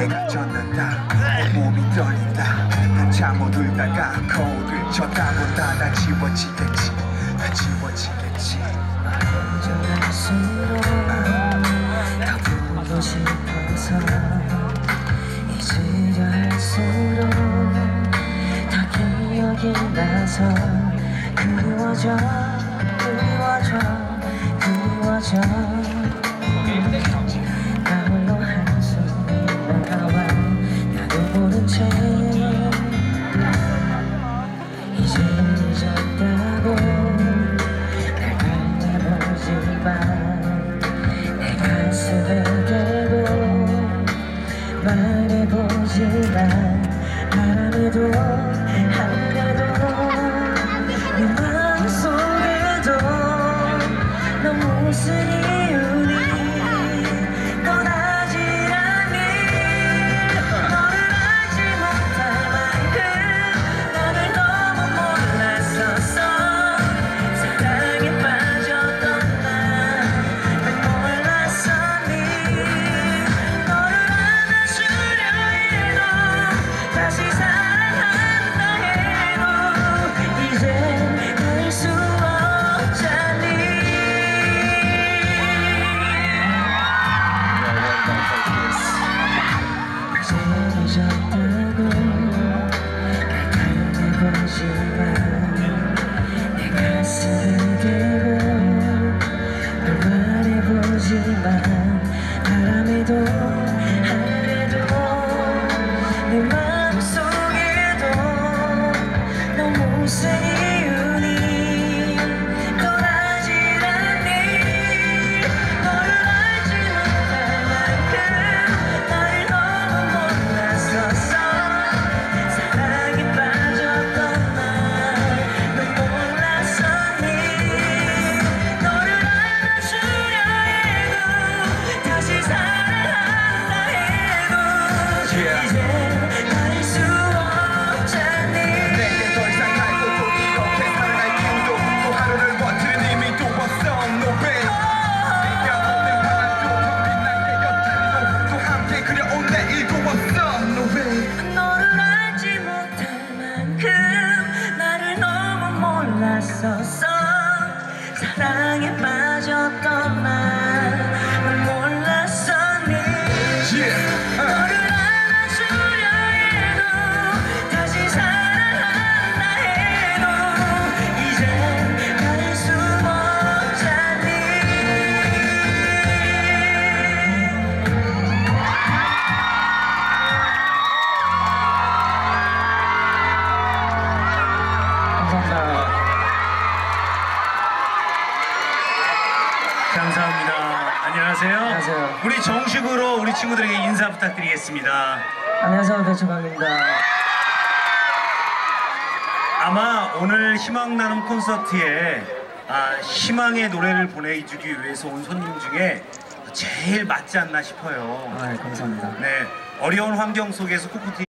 내가 젖는다. 몸이 떨린다. 한참 오들다가 거울을 쳐다보다 나 지워지겠지. 다 지워지겠지. 가슴으로 가보고 싶어서 잊으려 할수록 다 기억이 나서 그리워져 그리워져 그리워져. the door. the 사랑에 빠졌던 날넌 몰랐었니 Yeah. 너를 안아주려 해도 다시 사랑한다 해도 이제 갈수 없잖니 감사합니다. 안녕하세요. 안녕하세요. 우리 정식으로 우리 친구들에게 인사 부탁드리겠습니다. 안녕하세요 배추방입니다. 아마 오늘 희망 나눔 콘서트에 아, 희망의 노래를 보내주기 위해서 온 손님 중에 제일 맞지 않나 싶어요. 아 감사합니다. 네, 어려운 환경 속에서 꿋꿋이